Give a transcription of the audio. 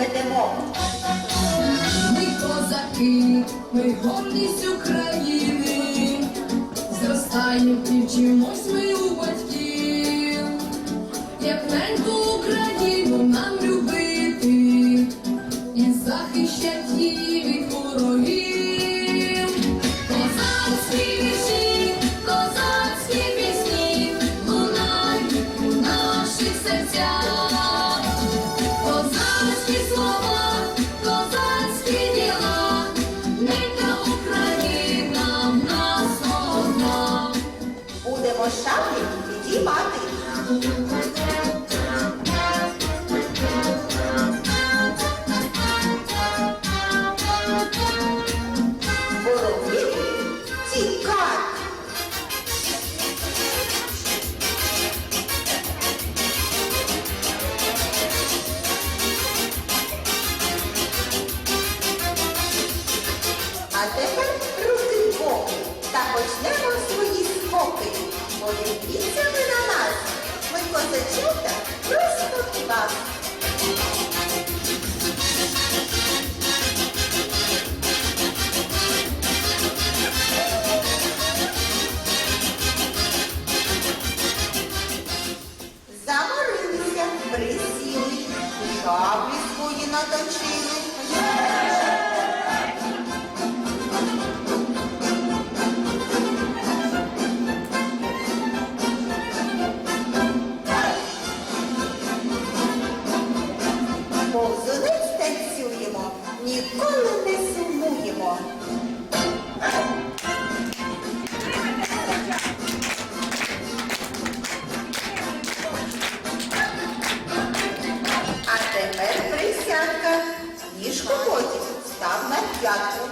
ведемо. Ми козаки, ми гордість України, зростаємо і вчимось ми у батьків, як неньку шаблі підіймати. Ворогів тікати. А тепер руки в боки та почнемо свої скоки. Подивіться на козачата просто клас. Заморилися, присіли, шаблі свої наточили. Повзунець танцюємо, ніколи не сумуємо. А тепер присядка. Ніжку потім став на п'ятку.